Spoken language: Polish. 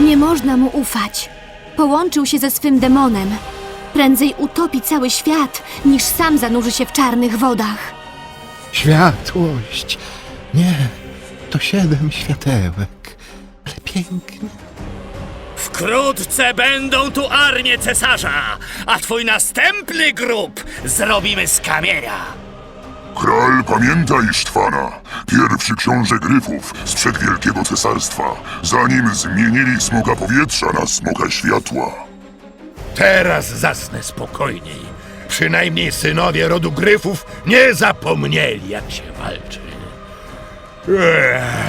Nie można mu ufać. Połączył się ze swym demonem. Prędzej utopi cały świat, niż sam zanurzy się w czarnych wodach. Światłość. Nie, to siedem światełek. Ale pięknie. Wkrótce będą tu armie cesarza, a twój następny grób zrobimy z kamienia. Kral pamięta Isztwana, pierwszy książę Gryfów sprzed Wielkiego Cesarstwa, zanim zmienili smoka powietrza na smoka światła. Teraz zasnę spokojniej. Przynajmniej synowie rodu Gryfów nie zapomnieli, jak się walczy. Ech.